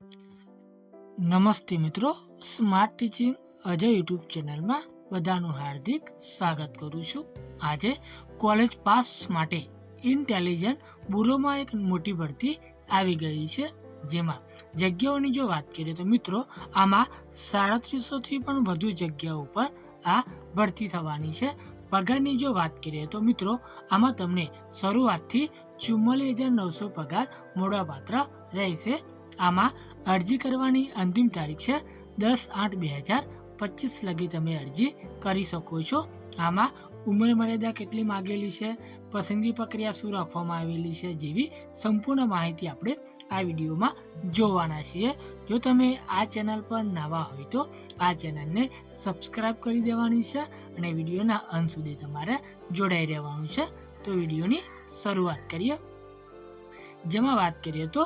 નમસ્તે મિત્રો smart teaching Ajay YouTube ચેનલમાં બધાનું હાર્દિક સ્વાગત કરું છું. આજે કોલેજ પાસ માટે ઇન્ટેલિજન્ટ બુરોમાં એક મોટી ભરતી આવી ગઈ છે, જેમાં જગ્યાઓની જો વાત કરીએ તો મિત્રો, આમાં સાડત્રીસોથી પણ વધુ જગ્યાઓ પર આ ભરતી થવાની છે. પગારની જો વાત કરીએ તો મિત્રો, આમાં તમને શરૂઆતથી ચુમ્માલીસ હજાર નવસો પગાર મળવાપાત્ર રહેશે. આમાં અરજી કરવાની અંતિમ તારીખ છે દસ આઠ બે હજાર પચીસ લગી તમે અરજી કરી શકો છો. આમાં ઉંમર મર્યાદા કેટલી માગેલી છે, પસંદગી પ્રક્રિયા શું રાખવામાં આવેલી છે જેવી સંપૂર્ણ માહિતી આપણે આ વિડીયોમાં જોવાના છીએ. જો તમે આ ચેનલ પર નવા હોય તો આ ચેનલને સબસ્ક્રાઈબ કરી દેવાની છે અને વિડીયોના અંત સુધી તમારે જોડાઈ રહેવાનું છે. તો વિડીયોની શરૂઆત કરીએ. જેમાં વાત કરીએ તો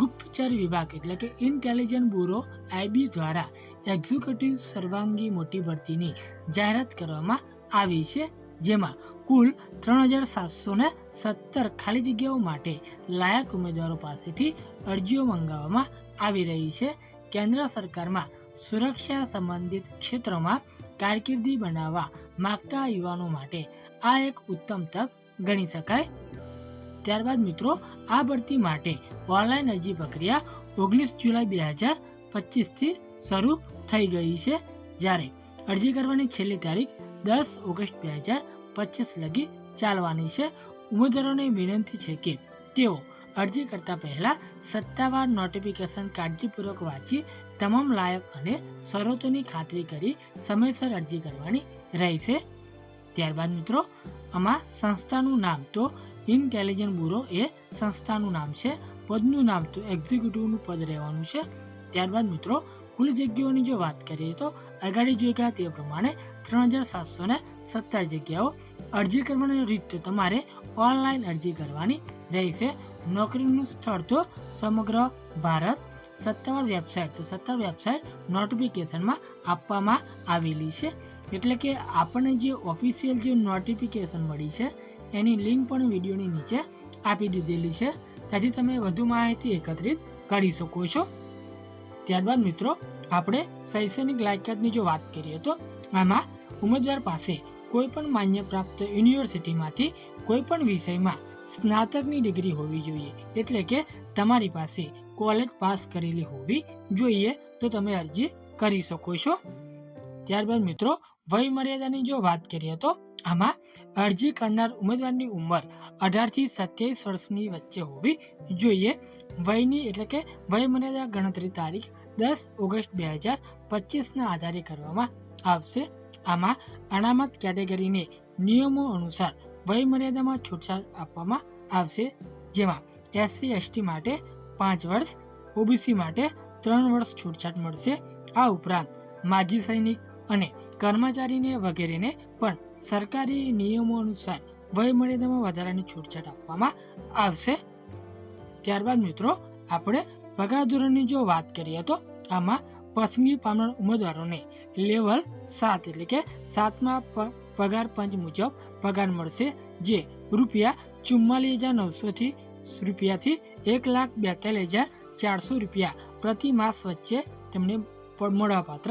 ગુપ્તચર વિભાગ એટલે કે ઇન્ટેલિજન્ટ બ્યુરો આઈબી દ્વારા એક્ઝિક્યુટિવ સર્વાંગી મોટી ભરતીની જાહેરાત કરવામાં આવી છે. જેમાં કુલ ત્રણ હજાર સાતસો ને સત્તર ખાલી જગ્યાઓ માટે લાયક ઉમેદવારો પાસેથી અરજીઓ મંગાવવામાં આવી રહી છે. કેન્દ્ર સરકારમાં સુરક્ષા સંબંધિત ક્ષેત્રોમાં કારકિર્દી બનાવવા માગતા યુવાનો માટે આ એક ઉત્તમ તક ગણી શકાય. ત્યારબાદ મિત્રો, આ ભરતી માટે ઓનલાઈન અરજી પ્રક્રિયા ઓગણીસ જુલાઈ બે હજાર પચીસથી શરૂ થઈ ગઈ છે. જ્યારે અરજી કરવાની છેલ્લી તારીખ દસ ઓગસ્ટ બે હજાર પચીસ લગી ચાલવાની છે. ઉમેદવારોને વિનંતી છે કે તેઓ અરજી કરતા પહેલા સત્તાવાર નોટિફિકેશન કાળજીપૂર્વક વાંચી તમામ લાયક અને શરતોની ખાતરી કરી સમયસર અરજી કરવાની રહેશે. ત્યારબાદ મિત્રો, આમાં સંસ્થાનું નામ તો ઇન્ટેલિજન્ટ બ્યુરો એ સંસ્થાનું નામ છે. પદનું નામ તો એક્ઝિક્યુટિવનું પદ રહેવાનું છે. ત્યારબાદ મિત્રો, કુલ જગ્યાઓની જો વાત કરીએ તો આગાડી જોઈ ગયા તે પ્રમાણે ત્રણ હજાર સાતસો ને સત્તર જગ્યાઓ. અરજી કરવાની રીત તો તમારે ઓનલાઈન અરજી કરવાની રહેશે. નોકરીનું સ્થળ તો સમગ્ર ભારત. સત્તાવાર વેબસાઇટ તો સત્તાવાર વેબસાઇટ નોટિફિકેશનમાં આપવામાં આવેલી છે. એટલે કે આપણને જે ઓફિશિયલ જે નોટિફિકેશન મળી છે એની લિંક પણ વિડીયોની નીચે આપી દીધેલી છે. ત્યાંથી તમે વધુ માહિતી એકત્રિત કરી શકો છો. ત્યારબાદ મિત્રો, આપણે શૈક્ષણિક લાયકાતની જો વાત કરીએ તો આમાં ઉમેદવાર પાસે કોઈ પણ માન્ય પ્રાપ્ત યુનિવર્સિટીમાંથી કોઈ પણ વિષયમાં સ્નાતકની ડિગ્રી હોવી જોઈએ. એટલે કે તમારી પાસે કોલેજ પાસ કરેલી હોવી જોઈએ તો તમે અરજી કરી શકો છો. ત્યારબાદ મિત્રો વય મર્યાદાની જો વાત કરીએ તો, આમાં અરજી કરનાર ઉમેદવારની ઉંમર અઢારથી સત્યાવીસ વર્ષની વચ્ચે હોવી જોઈએ. વયની એટલે કે વય મર્યાદા ગણતરી તારીખ દસ ઓગસ્ટ બે હજાર પચીસના આધારે કરવામાં આવશે. આમાં અનામત કેટેગરીને નિયમો અનુસાર વય મર્યાદામાં છૂટછાટ આપવામાં આવશે. જેમાં એસસી, એસટી માટે પાંચ વર્ષ, ઓબીસી માટે ત્રણ વર્ષ છૂટછાટ મળશે. આ ઉપરાંત માજી સૈનિક અને કર્મચારીને વગેરેને પણ સરકારી નિયમો અનુસાર વય મર્યાદામાં વધારાની છૂટછાટ આપવામાં આવશે. ત્યારબાદ મિત્રો, આપણે પગાર ધોરણની જો વાત કરીએ તો આમાં પસંદગી પામનાર ઉમેદવારોને લેવલ સાત એટલે કે સાતમા પગાર પંચ મુજબ પગાર મળશે, જે રૂપિયા ચુમ્માલીસ હજાર નવસોથી રૂપિયાથી એક લાખ બેતાલીસ હજાર ચારસો રૂપિયા પ્રતિ માસ વચ્ચે તેમને મળવાપાત્ર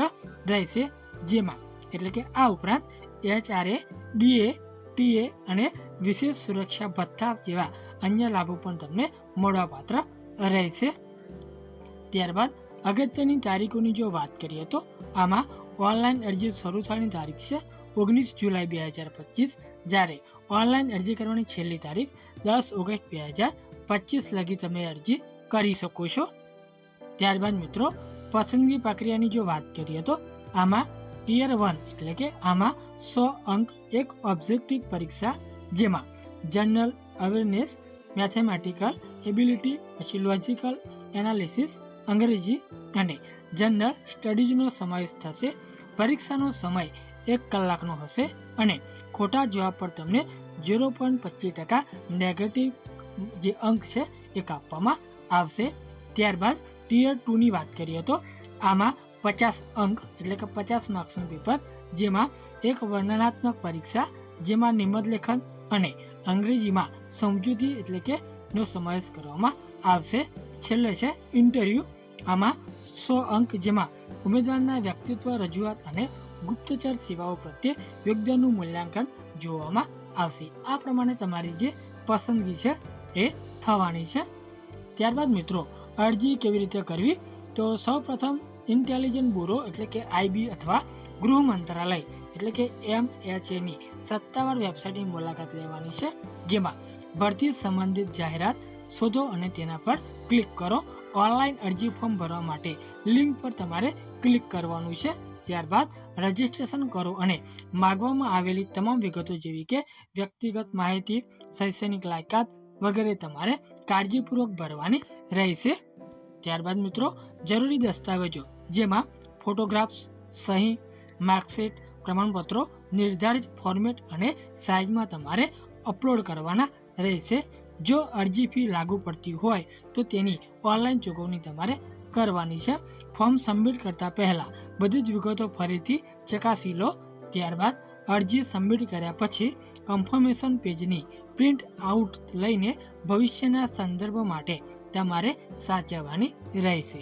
રહેશે. જેમાં એટલે કે આ ઉપરાંત એચઆરએ, ડીએ, ટીએ અને વિશેષ સુરક્ષા ભથ્થા જેવા અન્ય લાભો પણ તમને મળવાપાત્ર રહેશે. ત્યારબાદ અગત્યની તારીખોની જો વાત કરીએ તો આમાં ઓનલાઈન અરજી શરૂ થવાની તારીખ છે ઓગણીસ જુલાઈ બે હજાર પચીસ, જ્યારે ઓનલાઈન અરજી કરવાની છેલ્લી તારીખ દસ ઓગસ્ટ બે હજાર પચીસ લગી તમે અરજી કરી શકો છો. ત્યારબાદ મિત્રો, પસંદગી પ્રક્રિયાની જો વાત કરીએ તો આમાં ટિયર વન એટલે કે આમાં સો અંક, એક ઓબ્જેક્ટિવ પરીક્ષા, જેમાં જનરલ અવેરનેસ મેથેમેટિકલ એબિલિટી પછી લોજિકલ એનાલિસિસ અંગ્રેજી અને જનરલ સ્ટડીઝનો સમાવેશ થશે. પરીક્ષાનો સમય એક કલાકનો હશે અને ખોટા જવાબ પર તમને ઝીરો પોઈન્ટ પચીસ ટકા નેગેટિવ જે અંક છે એ કાપવામાં આવશે. ત્યારબાદ ટીયર ટુની વાત કરીએ તો આમાં પચાસ અંક એટલે કે પચાસ માર્ક્સનું પેપર જેમાં એક વર્ણનાત્મક પરીક્ષા, જેમાં નિબંધ લેખન અને અંગ્રેજીમાં સમજૂતી એટલે કે નો સમાવેશ કરવામાં આવશે. છેલ્લે છે ઇન્ટરવ્યૂ આમાં સો અંક જેમાં ઉમેદવારના વ્યક્તિત્વ, રજૂઆત અને ગુપ્તચર સેવાઓ પ્રત્યે યોગદાનનું મૂલ્યાંકન જોવામાં આવશે. આ પ્રમાણે તમારી જે પસંદગી છે એ થવાની છે. ત્યારબાદ મિત્રો, અરજી કેવી રીતે કરવી? તો સૌપ્રથમ ઇન્ટેલિજન્ટ બ્યુરો એટલે કે આઈબી અથવા ગૃહ મંત્રાલય એટલે કે એમ ની સત્તાવાર વેબસાઇટની મુલાકાત લેવાની છે, જેમાં ભરતી સંબંધિત જાહેરાત શોધો અને તેના પર ક્લિક કરો. ઓનલાઈન અરજી ફોર્મ ભરવા માટે લિંક પર તમારે ક્લિક કરવાનું છે. ત્યારબાદ રજીસ્ટ્રેશન કરો અને માગવામાં આવેલી તમામ વિગતો જેવી કે વ્યક્તિગત માહિતી, શૈક્ષણિક લાયકાત વગેરે તમારે કાળજીપૂર્વક ભરવાની રહેશે. ત્યારબાદ મિત્રો, જરૂરી દસ્તાવેજો જેમાં ફોટોગ્રાફ્સ, સહી, માર્કશીટ, પ્રમાણપત્રો, નિર્ધારિત ફોર્મેટ અને સાઇઝમાં તમારે અપલોડ કરવાના રહેશે. જો અરજી ફી લાગુ પડતી હોય તો તેની ઓનલાઈન ચૂકવણી તમારે કરવાની છે. ફોર્મ સબમિટ કરતા પહેલાં બધી જ વિગતો ફરીથી ચકાસી લો. ત્યારબાદ અરજી સબમિટ કર્યા પછી કન્ફર્મેશન પેજની પ્રિન્ટ આઉટ લઈને ભવિષ્યના સંદર્ભ માટે તમારે સાચવવાની રહેશે.